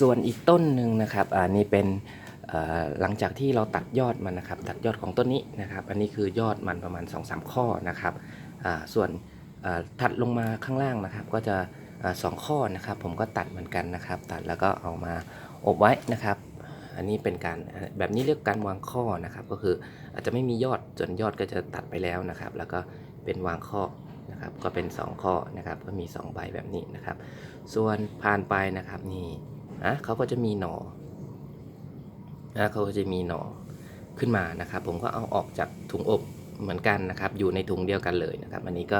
ส่วนอีกต้นหนึ่งนะครับอันนี้เป็นอ่อหลังจากที่เราตัดยอดมันนะครับ ตัดยอดของต้นนี้นะครับ อันนี้คือยอดมันประมาณ 2-3 ข้อนะครับอ่าส่วนอ่อถัดลงมาข้างล่างนะครับ ก็จะอ่อสองข้อนะครับ ผมก็ตัดเหมือนกันนะครับ ตัดแล้วก็เอามาอบไว้นะครับ อันนี้เป็นการอ่อแบบนี้เรียกการวางข้อนะครับ ก็คืออาจจะไม่มียอดส่วนยอดก็จะตัดไปแล้วนะครับ แล้วก็เป็นวางข้อนะครับ ก็เป็น 2 ข้อนะครับ ก็มี 2 ใบแบบนี้นะครับ ส่วนผ่านไปนะครับนี่ นะเขาก็จะมีหน่อนะเขาก็จะมีหน่อขึ้นมานะครับ ผมก็เอาออกจากถุงอบเหมือนกันนะครับ อยู่ในถุงเดียวกันเลยนะครับ อันนี้ก็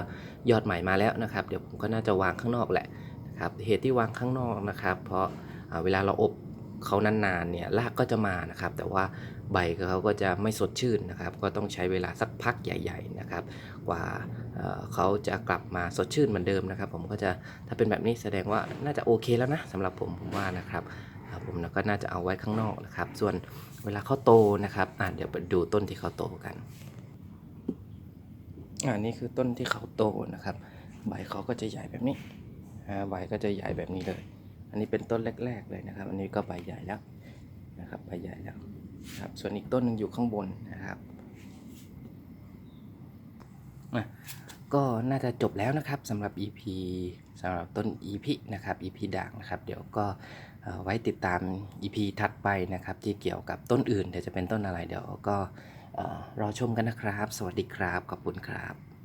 ยอดใหม่มาแล้วนะครับ เดี๋ยวผมก็น่าจะวางข้างนอกแหละนะครับ เหตุที่วางข้างนอกนะครับ เพราะเวลาเราอบเขานานๆเนี่ยรากก็จะมานะครับ แต่ว่าใบเขาก็จะไม่สดชื่นนะครับ ก็ต้องใช้เวลาสักพักใหญ่ ๆนะครับ กว่า เขาจะกลับมาสดชื่นเหมือนเดิมนะครับ ผมก็จะถ้าเป็นแบบนี้แสดงว่าน่าจะโอเคแล้วนะสำหรับผมผมว่านะครับครับผมแล้วก็น่าจะเอาไว้ข้างนอกนะครับ ส่วนเวลาเขาโตนะครับอ่าเดี๋ยวไปดูต้นที่เขาโตกันอ่านี่คือต้นที่เขาโตนะครับ ใบเขาก็จะใหญ่แบบนี้อ่าใบก็จะใหญ่แบบนี้เลย อันนี้เป็นต้นแรก ๆเลยนะครับ อันนี้ก็ใบใหญ่แล้วนะครับใบใหญ่แล้วครับส่วนอีกต้นหนึ่งอยู่ข้างบนนะครับ ก็น่าจะจบแล้วนะครับสำหรับ EP สำหรับต้น EP นะครับ EP ด่างนะครับ เดี๋ยวก็ไว้ติดตาม EP ถัดไปนะครับ ที่เกี่ยวกับต้นอื่นเดี๋ยวจะเป็นต้นอะไรเดี๋ยวก็รอชมกันนะครับ สวัสดีครับ ขอบคุณครับ